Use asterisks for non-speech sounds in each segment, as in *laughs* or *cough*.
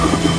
Come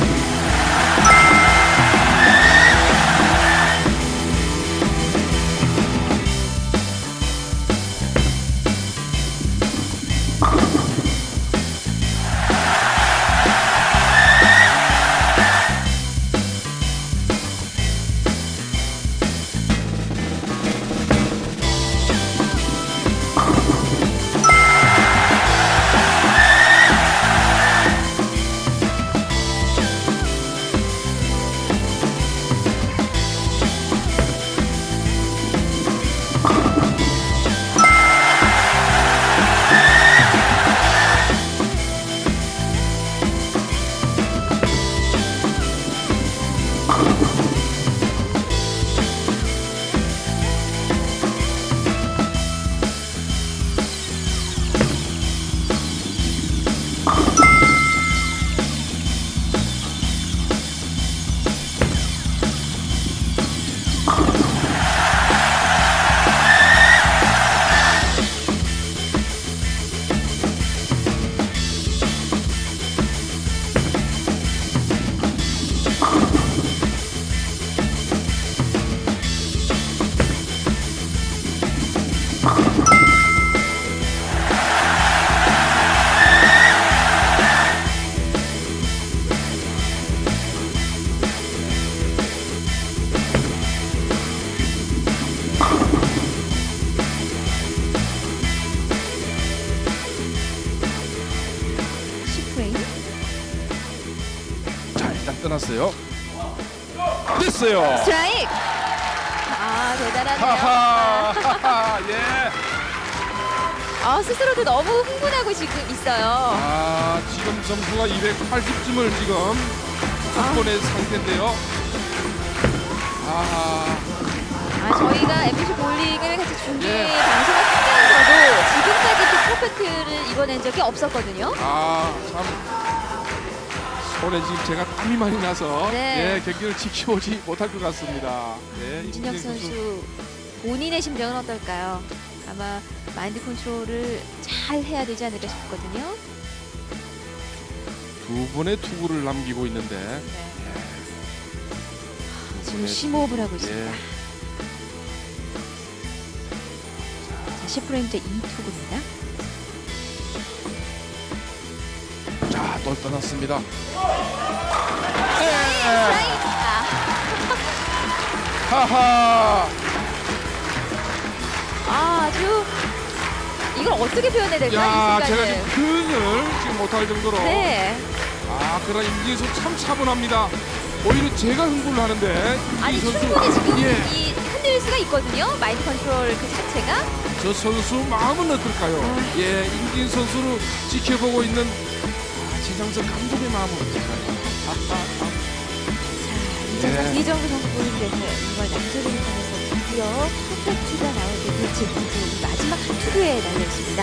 나왔어요. 됐어요. 스트라이크. 아 대단하네요. 하하. *laughs* *laughs* 예. 아 스스로도 너무 흥분하고 지금 있어요. 아 지금 점수가 280점을 지금 확보낸 상태인데요. 아하. 아 저희가 MBC 볼링을 같이 중계 예. 방송을 하면서도 지금까지 또 퍼펙트를 이뤄낸 적이 없었거든요. 아, 참. 손에 지금 제가 땀이 많이 나서 네. 예, 경기를 지켜보지 못할 것 같습니다. 네, 임진혁 선수 본인의 심정은 어떨까요? 아마 마인드 컨트롤을 잘 해야 되지 않을까 싶거든요. 두 번의 투구를 남기고 있는데 네. 지금 네. 심호흡을 하고 있습니다. 예, 자, 10프레임째 2투구입니다. 자, 또 떠났습니다. 아, 하하. 아, 아주 이걸 어떻게 표현해야 될까요? 야, 이 제가 순간을. 지금 표현을 지금 못할 정도로 네. 아, 그러나 임진 선수 참 차분합니다. 오히려 제가 흥분을 하는데 아니 선수 충분히 지금 예, 이 흔들 수가 있거든요. 마인드 컨트롤 그 자체가. 저 선수 마음은 어떨까요? 예, 임진 선수를 지켜보고 있는 아, 지상석 감독의 이정도 네. 이정도 이걸 남조를 통해서 드디어 퍼펙트가 나오게 될지 이제 이 마지막 한 투구에 달려 있습니다.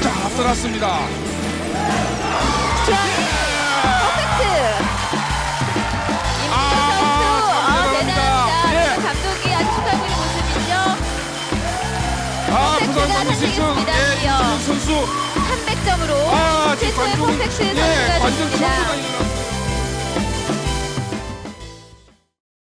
자, 떠났습니다. 퍼 선수 300점으로 아, 지금 최초의 관중 퍼펙트 예, 선수가 관중 됐습니다. 다